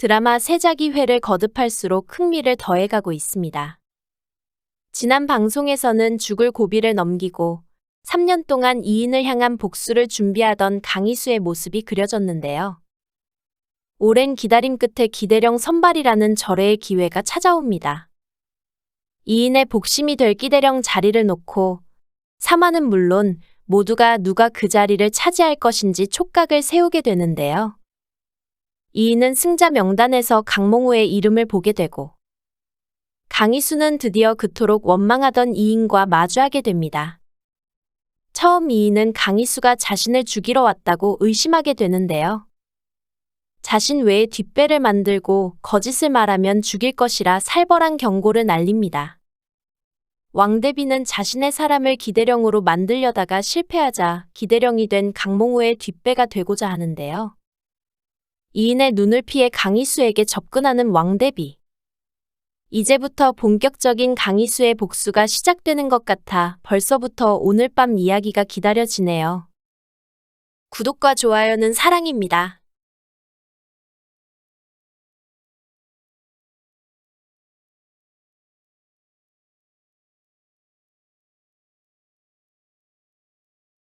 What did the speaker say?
드라마 세자기 회를 거듭할수록 흥미를 더해가고 있습니다. 지난 방송에서는 죽을 고비를 넘기고 3년 동안 이인을 향한 복수를 준비하던 강희수의 모습이 그려졌는데요. 오랜 기다림 끝에 기대령 선발이라는 절호의 기회가 찾아옵니다. 이인의 복심이 될 기대령 자리를 놓고 사마는 물론 모두가 누가 그 자리를 차지할 것인지 촉각을 세우게 되는데요. 이인은 승자 명단에서 강몽우의 이름을 보게 되고 강희수는 드디어 그토록 원망하던 이인과 마주하게 됩니다. 처음 이인은 강희수가 자신을 죽이러 왔다고 의심하게 되는데요. 자신 외에 뒷배를 만들고 거짓을 말하면 죽일 것이라 살벌한 경고를 날립니다. 왕대비는 자신의 사람을 기대령으로 만들려다가 실패하자 기대령이 된 강몽우의 뒷배가 되고자 하는데요. 이인의 눈을 피해 강희수에게 접근하는 왕대비. 이제부터 본격적인 강희수의 복수가 시작되는 것 같아 벌써부터 오늘 밤 이야기가 기다려지네요. 구독과 좋아요는 사랑입니다.